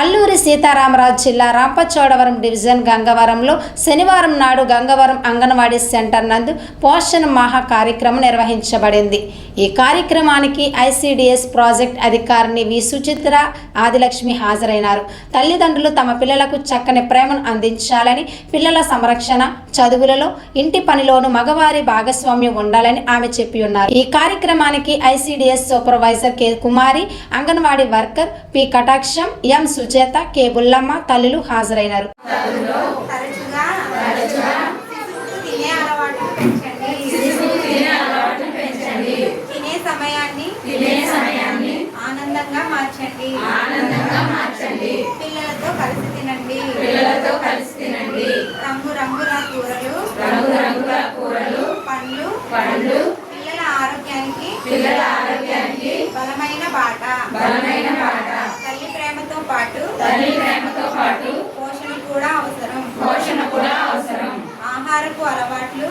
అల్లూరి సీతారామరాజు జిల్లా రాంపచోడవరం డివిజన్ గంగవరంలో శనివారం నాడు గంగవరం అంగన్వాడీ సెంటర్ నందు పోషణ మహా కార్యక్రమం నిర్వహించబడింది. ఈ కార్యక్రమానికి ఐసిడిఎస్ ప్రాజెక్ట్ అధికారిని వి. సుచిత్ర ఆదిలక్ష్మి హాజరైనారు. తల్లిదండ్రులు తమ పిల్లలకు చక్కని ప్రేమను అందించాలని పిల్లల సంరక్షణ చదువులలో ఇంటి పనిలోను మగవారి భాగస్వామ్యం ఉండాలని ఆమె చెప్పి ఉన్నారు ఈ కార్యక్రమానికి ICDS supervisor K. Kumari anganwadi worker P. Kataksham M. Sucheta K Bullamma తల్లులు హాజరైనారు. తరచుగా శిశువుకు తినే అలవాటు పెంచండి. తినే సమయాన్ని తినే సమయాన్ని ఆనందంగా మార్చండి. ఆనందంగా మార్చండి. పిల్లలతో కలిసి తినండి. పిల్లలతో కలిసి తినండి. రంగు రంగుల కూరలు రంగు రంగుల కూరలు పండ్లు పండ్లు పిల్లల ఆరోగ్యానికి పిల్లల అవసరం అలవాట్లు?